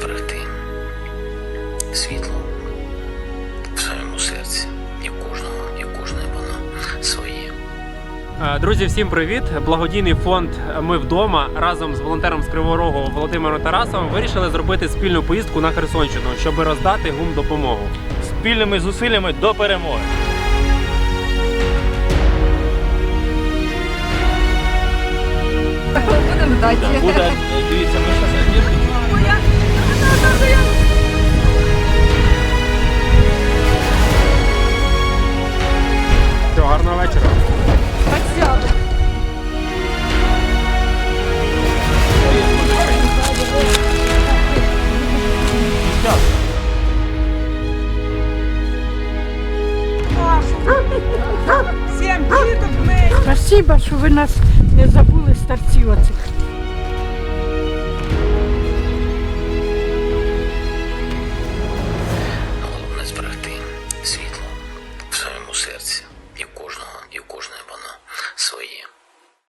зберегти світло в своєму серці, і кожного, і кожне воно своє. Е, друзі, всім привіт! Благодійний фонд Ми вдома разом з волонтером з Криворогу Володимиром Тарасом вирішили зробити спільну поїздку на Херсонщину, щоб роздати гум допомогу спільними зусиллями до перемоги. Будемо дати. Буде, дивіться, ми Всім діток ми. Спасибо, що ви нас не забули старців оцих.